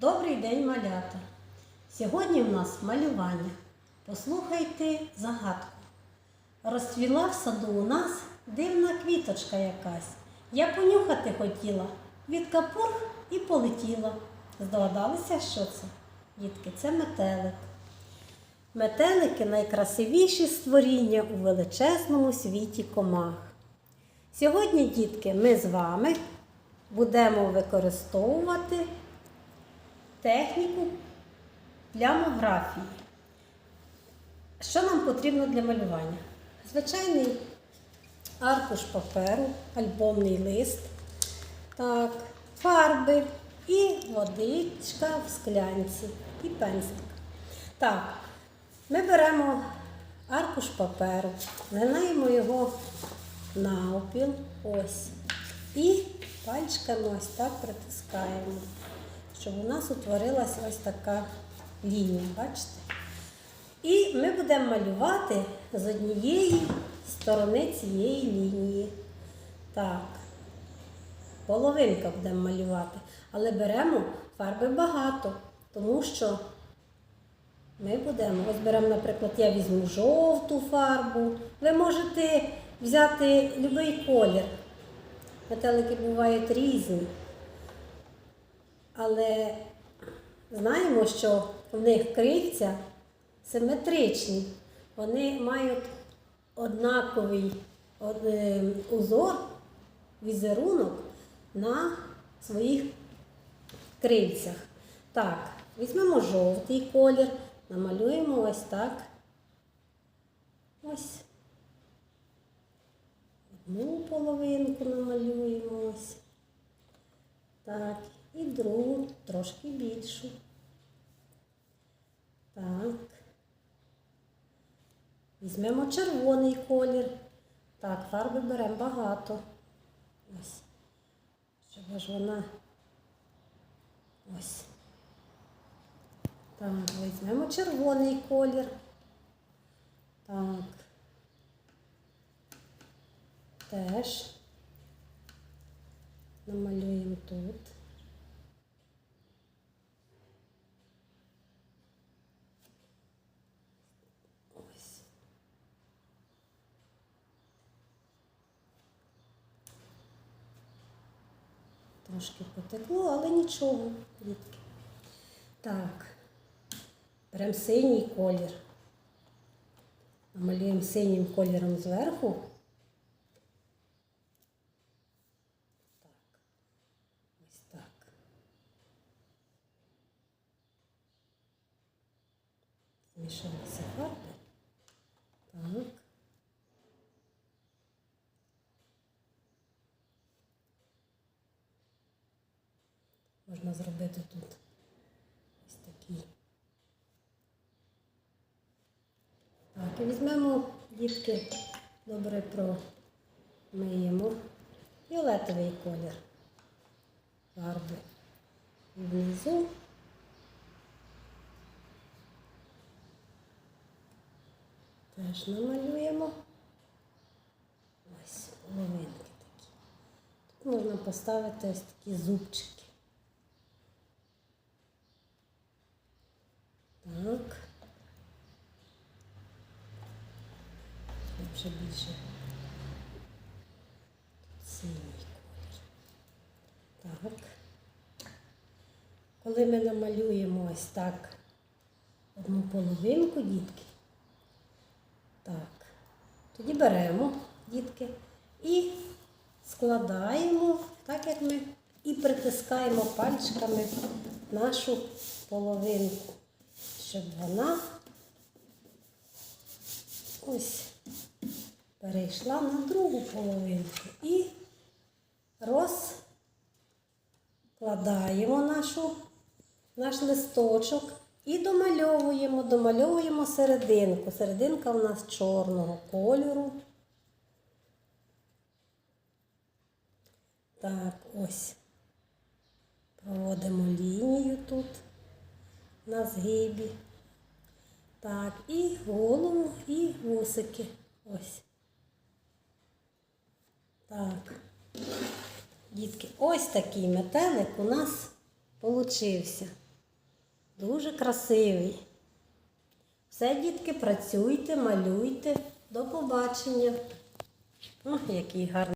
Добрий день, малята! Сьогодні в нас малювання. Послухайте загадку. Розцвіла в саду у нас дивна квіточка якась. Я понюхати хотіла, від капур і полетіла. Здогадалися, що це? Дітки, це метелик. Метелики найкрасивіші створіння у величезному світі комах. Сьогодні, дітки, ми з вами будемо використовувати техніку плямографії. Що нам потрібно для малювання? Звичайний аркуш паперу, альбомний лист, так, фарби і водичка в склянці і пензлик. Так, ми беремо аркуш паперу, згинаємо його навпіл, ось. І пальчиками ось так притискаємо, щоб у нас утворилася ось така лінія, бачите? І ми будемо малювати з однієї сторони цієї лінії. Так, половинка будемо малювати, але беремо фарби багато, тому що ми будемо, ось беремо, наприклад, я візьму жовту фарбу. Ви можете взяти будь-який колір. Метелики бувають різні. Але знаємо, що в них крильця симетричні. Вони мають однаковий е, узор, візерунок на своїх крильцях. Так, візьмемо жовтий колір, намалюємо ось так. Ось. Одну половинку намалюємо ось. Так, і другу трошки більшу. Так. Візьмемо червоний колір. Так, фарби беремо багато. Ось. Щоб аж вона. Ось. Так, візьмемо червоний колір. Так. Теж намалюємо тут. Ось. Трошки потекло, але нічого, дітки. Так, беремо синій колір. Намалюємо синім кольором зверху. Так. Ось так. Змішалися фарби. Так. Можна зробити тут ось такий. Так, і візьмемо, дітки, добре промиємо фіолетовий колір фарби. Внизу теж намалюємо. Ось половинки такі. Тут можна поставити ось такі зубчики. Так. Вже більше синій колір. Так. Коли ми намалюємо ось так одну половинку, дітки, так, тоді беремо, дітки, і складаємо, так як ми, і притискаємо пальчиками нашу половинку, щоб вона ось перейшла на другу половинку і розкладаємо нашу, наш листочок і домальовуємо, домальовуємо серединку. Серединка у нас чорного кольору. Так, ось. Проводимо лінію тут на згибі. Так, і голову, і вусики. Ось. Так. Дітки, ось такий метелик у нас получився. Дуже красивий. Все, дітки, працюйте, малюйте. До побачення. Ох, який гарний.